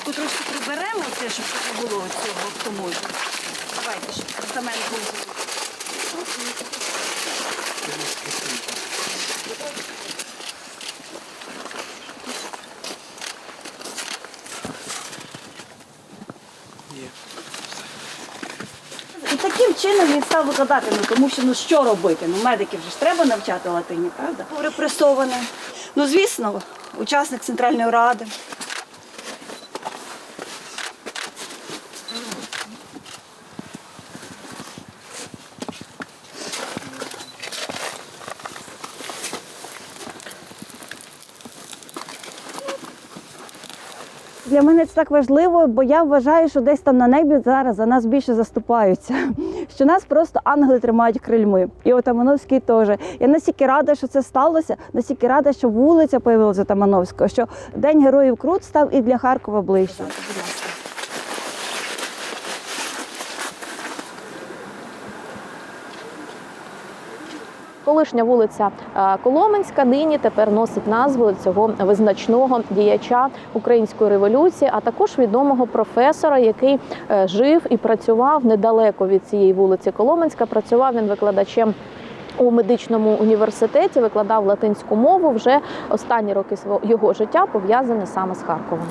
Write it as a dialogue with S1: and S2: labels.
S1: спочатку трошки приберемо це, щоб не було цього тому. Давайте, щоб постамент був. І таким чином він став викладати, ну тому що ну що робити? Ну медиків же ж треба навчати латині, правда? Репресований. Ну звісно, учасник Центральної ради. Для мене це так важливо, бо я вважаю, що десь там на небі зараз за нас більше заступаються. Що нас просто ангели тримають крильми. І Отамановський теж. Я настільки рада, що це сталося, настільки рада, що вулиця появилася Тамановського, що День Героїв Крут став і для Харкова ближче.
S2: Колишня вулиця е, Коломенська нині тепер носить назву цього визначного діяча української революції, а також відомого професора, який е, жив і працював недалеко від цієї вулиці Коломенська. Працював він викладачем. У медичному університеті викладав латинську мову вже останні роки його життя пов'язані саме з Харковом.